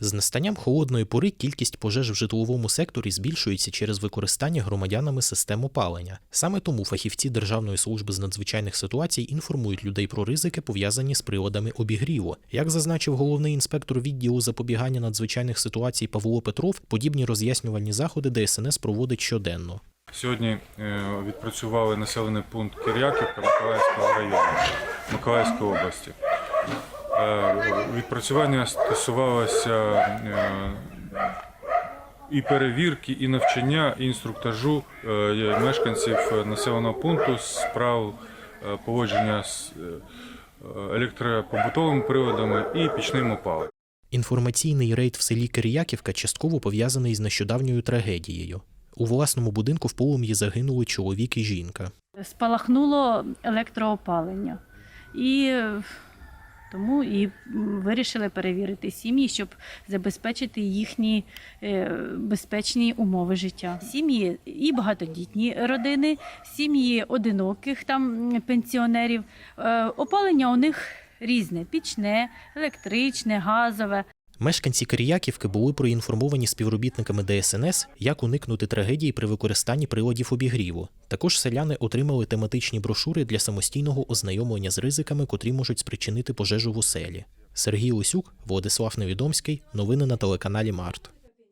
З настанням холодної пори кількість пожеж в житловому секторі збільшується через використання громадянами систем опалення. Саме тому фахівці Державної служби з надзвичайних ситуацій інформують людей про ризики, пов'язані з приладами обігріву. Як зазначив головний інспектор відділу запобігання надзвичайних ситуацій Павло Петров, подібні роз'яснювальні заходи ДСНС проводить щоденно. Сьогодні е, відпрацювали населений пункт Кир'яківка Миколаївського району Миколаївської області. Е, Відпрацювання стосувалося е, і перевірки, і навчання, і інструктажу е, мешканців населеного пункту з прав поводження з електропобутовими приладами і пічним опаленням. Інформаційний рейд в селі Киріяківка частково пов'язаний з нещодавньою трагедією. У власному будинку в полум'ї загинули чоловік і жінка. спалахнуло електроопалення. І тому і вирішили перевірити сім'ї, щоб забезпечити їхні е, безпечні умови життя. Сім'ї і багатодітні родини, сім'ї одиноких там пенсіонерів. Е, Опалення у них різне: пічне, електричне, газове. Мешканці Киріяківки були проінформовані співробітниками ДСНС, як уникнути трагедії при використанні приладів обігріву. Також селяни отримали тематичні брошури для самостійного ознайомлення з ризиками, котрі можуть спричинити пожежу в оселі. Сергій Лисюк, Владислав Невідомський. Новини на телеканалі Март.